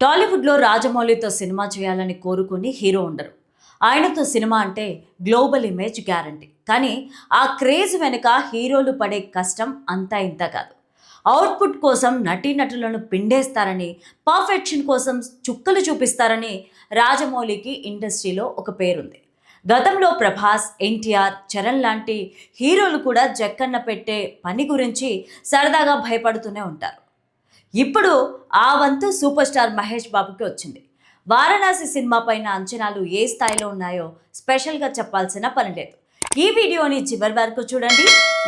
టాలీవుడ్లో రాజమౌళితో సినిమా చేయాలని కోరుకుని హీరో ఉండరు. ఆయనతో సినిమా అంటే గ్లోబల్ ఇమేజ్ గ్యారంటీ. కానీ ఆ క్రేజ్ వెనుక హీరోలు పడే కష్టం అంతా ఇంత కాదు. అవుట్పుట్ కోసం నటీనటులను పిండేస్తారని పర్ఫెక్షన్ కోసం చుక్కలు చూపిస్తారని రాజమౌళికి ఇండస్ట్రీలో ఒక పేరుంది. గతంలో ప్రభాస్ ఎన్టీఆర్ చరణ్ లాంటి హీరోలు కూడా జక్కన్న పెట్టే పని గురించి సరదాగా భయపడుతూనే ఉంటారు. ఇప్పుడు ఆ వంతు సూపర్ స్టార్ మహేష్ బాబుకి వచ్చింది. వారణాసి సినిమా పైన అంచనాలు ఏ స్థాయిలో ఉన్నాయో స్పెషల్గా చెప్పాల్సిన పని లేదు. ఈ వీడియోని చివరి వరకు చూడండి.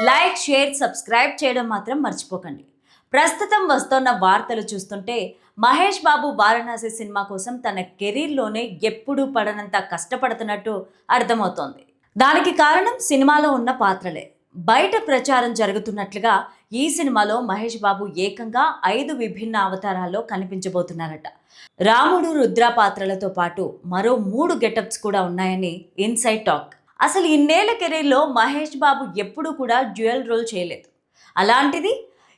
లైక్ షేర్ సబ్స్క్రైబ్ చేయడం మాత్రం మర్చిపోకండి. ప్రస్తుతం వస్తున్న వార్తలు చూస్తుంటే మహేష్ బాబు వారణాసి సినిమా కోసం తన కెరీర్లోనే ఎప్పుడూ పడనంత కష్టపడుతున్నట్టు అర్థమవుతోంది. దానికి కారణం సినిమాలో ఉన్న పాత్రలే. బయట ప్రచారం జరుగుతున్నట్లుగా ఈ సినిమాలో మహేష్ బాబు ఏకంగా ఐదు విభిన్న అవతారాల్లో కనిపించబోతున్నారట. రాముడు రుద్ర పాత్రలతో పాటు మరో మూడు గెటప్స్ కూడా ఉన్నాయని ఇన్సైడ్ టాక్. అసలు ఇన్నేళ్ళ కెరీర్లో మహేష్ బాబు ఎప్పుడూ కూడా డ్యూయల్ రోల్ చేయలేదు. అలాంటిది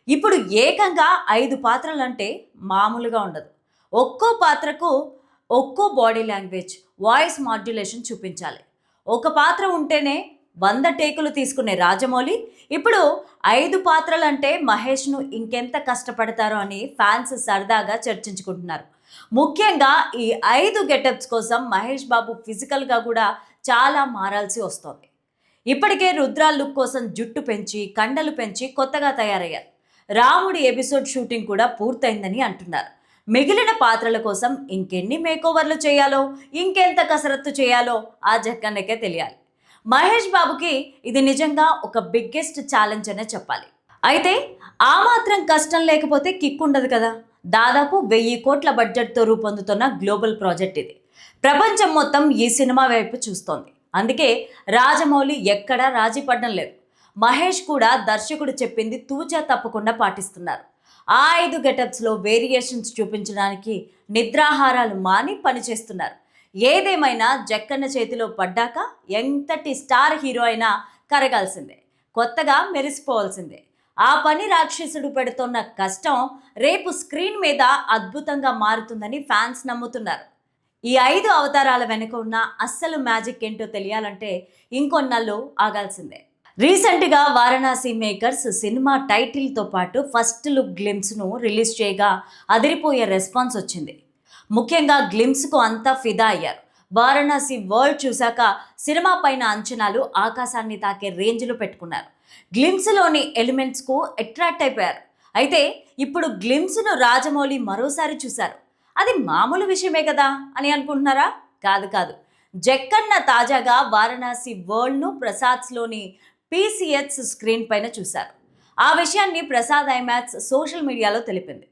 ఇప్పుడు ఏకంగా ఐదు పాత్రలు అంటే మామూలుగా ఉండదు. ఒక్కో పాత్రకు ఒక్కో బాడీ లాంగ్వేజ్ వాయిస్ మాడ్యులేషన్ చూపించాలి. ఒక పాత్ర ఉంటేనే వంద టేకులు తీసుకునే రాజమౌళి. ఇప్పుడు ఐదు పాత్రలు అంటే మహేష్ను ఇంకెంత కష్టపడతారో అని ఫ్యాన్స్ సరదాగా చర్చించుకుంటున్నారు. ముఖ్యంగా ఈ ఐదు గెటప్స్ కోసం మహేష్ బాబు ఫిజికల్గా కూడా చాలా మారాల్సి వస్తోంది. ఇప్పటికే రుద్రా లుక్ కోసం జుట్టు పెంచి కండలు పెంచి కొత్తగా తయారయ్యారు. రాముడి ఎపిసోడ్ షూటింగ్ కూడా పూర్తయిందని అంటున్నారు. మిగిలిన పాత్రల కోసం ఇంకెన్ని మేకోవర్లు చేయాలో ఇంకెంత కసరత్తు చేయాలో ఆ జక్కన్నకే తెలియాలి. మహేష్ బాబుకి ఇది నిజంగా ఒక బిగ్గెస్ట్ ఛాలెంజ్ అనే చెప్పాలి. అయితే ఆ మాత్రం కష్టం లేకపోతే కిక్ ఉండదు కదా. దాదాపు వెయ్యి కోట్ల బడ్జెట్తో రూపొందుతున్న గ్లోబల్ ప్రాజెక్ట్ ఇది. ప్రపంచం మొత్తం ఈ సినిమా వైపు చూస్తోంది. అందుకే రాజమౌళి ఎక్కడా రాజీ పడడం లేదు. మహేష్ కూడా దర్శకుడు చెప్పింది తూచా తప్పకుండా పాటిస్తున్నారు. ఆ ఐదు గెటప్స్లో వేరియేషన్స్ చూపించడానికి నిద్రాహారాలు మాని పనిచేస్తున్నారు. ఏదేమైనా జక్కన్న చేతిలో పడ్డాక ఎంతటి స్టార్ హీరో అయినా కరగాల్సిందే కొత్తగా మెరిసిపోవాల్సిందే. ఆ పని రాక్షసుడు పెడుతున్న కష్టం రేపు స్క్రీన్ మీద అద్భుతంగా మారుతుందని ఫ్యాన్స్ నమ్ముతున్నారు. ఈ ఐదు అవతారాల వెనుక ఉన్న అస్సలు మ్యాజిక్ ఏంటో తెలియాలంటే ఇంకొన్నాళ్ళు ఆగాల్సిందే. రీసెంట్గా వారణాసి మేకర్స్ సినిమా టైటిల్తో పాటు ఫస్ట్ లుక్ గ్లిమ్స్ను రిలీజ్ చేయగా అదిరిపోయే రెస్పాన్స్ వచ్చింది. ముఖ్యంగా గ్లిమ్స్కు అంతా ఫిదా అయ్యారు. వారణాసి వరల్డ్ చూశాక సినిమా పైన అంచనాలు ఆకాశాన్ని తాకే రేంజ్లో పెట్టుకున్నారు. గ్లిమ్స్లోని ఎలిమెంట్స్కు అట్రాక్ట్ అయిపోయారు. అయితే ఇప్పుడు గ్లిమ్స్ను రాజమౌళి మరోసారి చూశారు. అది మామూలు విషయమే కదా అని అనుకుంటున్నారా? కాదు కాదు. జక్కన్న తాజాగా వారణాసి వరల్డ్ను ప్రసాద్స్లోని పీసీహెచ్ స్క్రీన్ పైన చూశారు. ఆ విషయాన్ని ప్రసాద్ ఐమాక్స్ సోషల్ మీడియాలో తెలిపింది.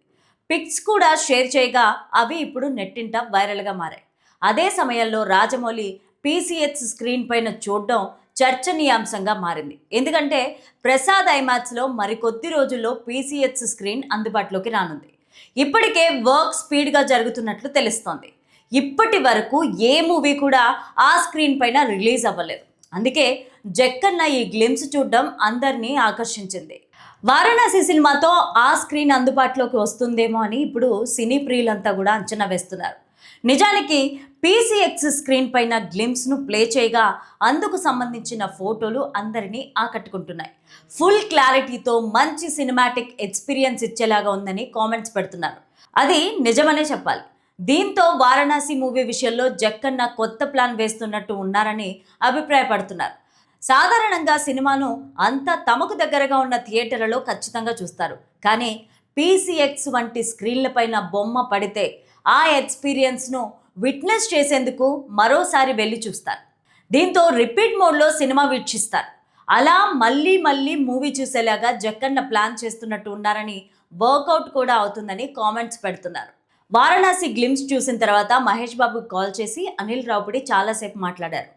పిక్స్ కూడా షేర్ చేయగా అవి ఇప్పుడు నెట్టింట వైరల్గా మారాయి. అదే సమయంలో రాజమౌళి పీసీహెచ్ స్క్రీన్ పైన చూడడం చర్చనీయాంశంగా మారింది. ఎందుకంటే ప్రసాద్ ఐమాక్స్లో మరికొద్ది రోజుల్లో పీసీహెచ్ స్క్రీన్ అందుబాటులోకి రానుంది. ఇప్పటికే వర్క్ స్పీడ్గా జరుగుతున్నట్లు తెలుస్తోంది. ఇప్పటి వరకు ఏ మూవీ కూడా ఆ స్క్రీన్ పైన రిలీజ్ అవ్వలేదు. అందుకే జక్కన్న ఈ గ్లిమ్స్ చూడడం అందరినీ ఆకర్షించింది. వారణాసి సినిమాతో ఆ స్క్రీన్ అందుబాటులోకి వస్తుందేమో అని ఇప్పుడు సినీ ప్రియులంతా కూడా అంచనా వేస్తున్నారు. నిజానికి పీసీఎక్స్ స్క్రీన్ పైన గ్లిమ్స్ను ప్లే చేయగా అందుకు సంబంధించిన ఫోటోలు అందరినీ ఆకట్టుకుంటున్నాయి. ఫుల్ క్లారిటీతో మంచి సినిమాటిక్ ఎక్స్పీరియన్స్ ఇచ్చేలాగా ఉందని కామెంట్స్ పెడుతున్నారు. అది నిజమనే చెప్పాలి. దీంతో వారణాసి మూవీ విషయంలో జక్కన్న కొత్త ప్లాన్ వేస్తున్నట్టు ఉన్నారని అభిప్రాయపడుతున్నారు. సాధారణంగా సినిమాను అంతా తమకు దగ్గరగా ఉన్న థియేటర్లలో ఖచ్చితంగా చూస్తారు. కానీ పీసీఎక్స్ వంటి స్క్రీన్లపైన బొమ్మ పడితే ఆ ఎక్స్పీరియన్స్ను విట్నెస్ చేసేందుకు మరోసారి వెళ్ళి చూస్తారు. దీంతో రిపీట్ మోడ్లో సినిమా వీక్షిస్తారు. అలా మళ్ళీ మళ్ళీ మూవీ చూసేలాగా జక్కన్న ప్లాన్ చేస్తున్నట్టు ఉన్నారని వర్కౌట్ కూడా అవుతుందని కామెంట్స్ పెడుతున్నారు. వారణాసి గ్లిమ్స్ చూసిన తర్వాత మహేష్ బాబుకి కాల్ చేసి అనిల్ రావుపడి చాలాసేపు మాట్లాడారు.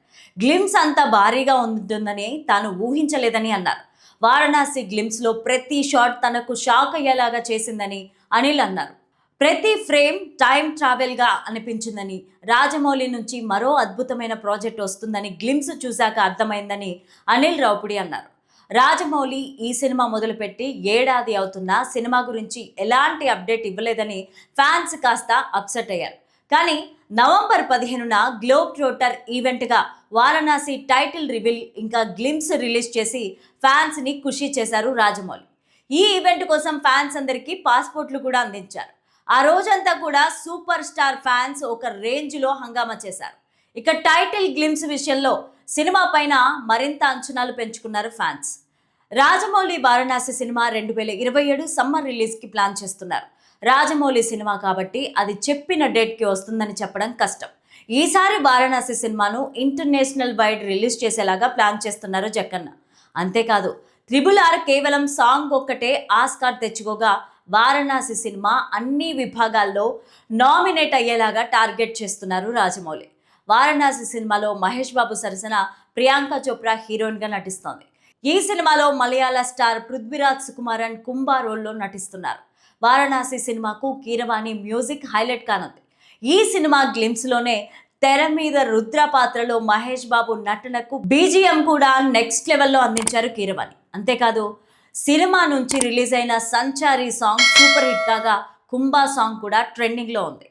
గ్లిమ్స్ అంత భారీగా ఉంటుందని తాను ఊహించలేదని అన్నారు. వారణాసి గ్లిమ్స్లో ప్రతి షాట్ తనకు షాక్ అయ్యేలాగా చేసిందని అనిల్ అన్నారు. ప్రతి ఫ్రేమ్ టైం ట్రావెల్గా అనిపించిందని రాజమౌళి నుంచి మరో అద్భుతమైన ప్రాజెక్ట్ వస్తుందని గ్లిమ్స్ చూశాక అర్థమైందని అనిల్ రావుపుడి అన్నారు. రాజమౌళి ఈ సినిమా మొదలుపెట్టి ఏడాది అవుతున్నా సినిమా గురించి ఎలాంటి అప్డేట్ ఇవ్వలేదని ఫ్యాన్స్ కాస్త అప్సెట్ అయ్యారు. కానీ నవంబర్ పదిహేనున గ్లోబ్ ట్రోటర్ ఈవెంట్గా వారణాసి టైటిల్ రివీల్ ఇంకా గ్లిమ్స్ రిలీజ్ చేసి ఫ్యాన్స్ని ఖుషి చేశారు రాజమౌళి. ఈ ఈవెంట్ కోసం ఫ్యాన్స్ అందరికీ పాస్పోర్ట్లు కూడా అందించారు. ఆ రోజంతా కూడా సూపర్ స్టార్ ఫ్యాన్స్ ఒక రేంజ్లో హంగామా చేశారు. ఇక టైటిల్ గ్లిమ్స్ విషయంలో సినిమా పైన మరింత అంచనాలు పెంచుకున్నారు ఫ్యాన్స్. రాజమౌళి వారణాసి సినిమా రెండు వేల ఇరవై ఏడు సమ్మర్ రిలీజ్కి ప్లాన్ చేస్తున్నారు. రాజమౌళి సినిమా కాబట్టి అది చెప్పిన డేట్కి వస్తుందని చెప్పడం కష్టం. ఈసారి వారణాసి సినిమాను ఇంటర్నేషనల్ వైడ్ రిలీజ్ చేసేలాగా ప్లాన్ చేస్తున్నారు జక్కన్న. అంతేకాదు త్రిబుల్ ఆర్ కేవలం సాంగ్ ఒక్కటే ఆస్కార్ తెచ్చుకోగా వారణాసి సినిమా అన్ని విభాగాల్లో నామినేట్ అయ్యేలాగా టార్గెట్ చేస్తున్నారు రాజమౌళి. వారణాసి సినిమాలో మహేష్ బాబు సరసన ప్రియాంక చోప్రా హీరోయిన్గా నటిస్తోంది. ఈ సినిమాలో మలయాళ స్టార్ పృథ్వీరాజ్ సుకుమారన్ కుంభా రోల్లో నటిస్తున్నారు. వారణాసి సినిమాకు కీరవాణి మ్యూజిక్ హైలైట్ కానుంది. ఈ సినిమా గ్లిమ్స్లోనే తెర మీద రుద్ర పాత్రలో మహేష్ బాబు నటనకు బీజిఎం కూడా నెక్స్ట్ లెవెల్లో అందించారు కీరవాణి. అంతేకాదు సినిమా నుంచి రిలీజ్ అయిన సంచారి సాంగ్ సూపర్ హిట్ కాగా కుంభా సాంగ్ కూడా ట్రెండింగ్లో ఉంది.